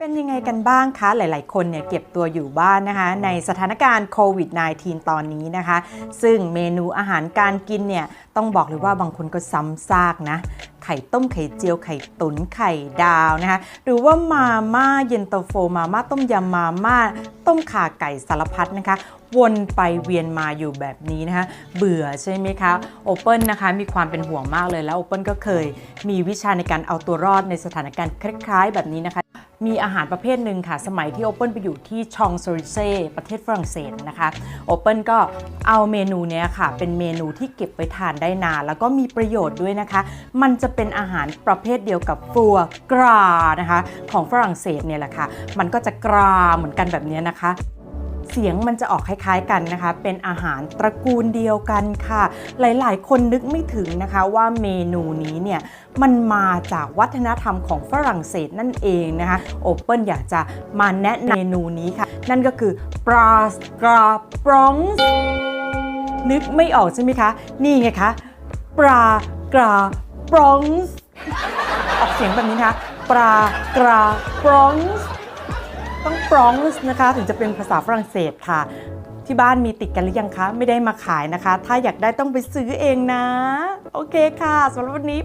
เป็นยังไงกันบ้างคะ หลาย ๆ คนเนี่ยเก็บตัวอยู่บ้านนะคะ ในสถานการณ์โควิด -19 ตอนนี้นะคะ ซึ่งเมนูอาหารการกินเนี่ย ต้องบอกเลยว่าบางคนก็ซ้ำซากนะ ไข่ต้มไข่เจียวไข่ตุ๋นไข่ดาวนะคะ หรือว่ามาม่าเย็นตาโฟ มาม่าต้มยำมาม่า ต้มข่าไก่สารพัดนะคะวนไปเวียนมาอยู่แบบนี้นะคะ เบื่อใช่ไหมคะโอเปิลนะคะมีความเป็นห่วงมากเลยแล้วโอเปิลก็เคยมีวิชาในการเอาตัวรอดในสถานการณ์คล้าย ๆ แบบนี้นะคะ มีอาหารประเภทหนึ่งค่ะ สมัยที่โอเปิลไปอยู่ที่ชองโซริเซ่ประเทศฝรั่งเศสนะคะโอเปิลก็เอาเมนูเนี้ยค่ะ เป็นเมนูที่เก็บไว้ทานได้นาน แล้วก็มีประโยชน์ด้วยนะคะ มันจะเป็นอาหารประเภทเดียวกับฟัวกรานะคะ ของฝรั่งเศสเนี่ยแหละค่ะ มันก็จะกราเหมือนกันแบบนี้นะคะ เสียงมันจะออกคล้ายๆกันนะคะ เป็นอาหารตระกูลเดียวกันค่ะ หลายๆ คนนึกไม่ถึงนะคะว่าเมนูนี้เนี่ยมันมาจากวัฒนธรรมของฝรั่งเศสนั่นเองนะคะโอเปิลอยากจะมาแนะนำเมนูนี้ค่ะ นั่นก็คือปลากราปรองส์นึกไม่ออกใช่ไหมคะ นี่ไงคะปลากราปรองส์ออกเสียงแบบนี้นะคะปลากราปรองส์ ต้องฟรองส์นะคะ ถึงจะเป็นภาษาฝรั่งเศสค่ะ ที่บ้านมีติดกันหรือยังคะ ไม่ได้มาขายนะคะ ถ้าอยากได้ต้องไปซื้อเองนะ โอเคค่ะสำหรับวันนี้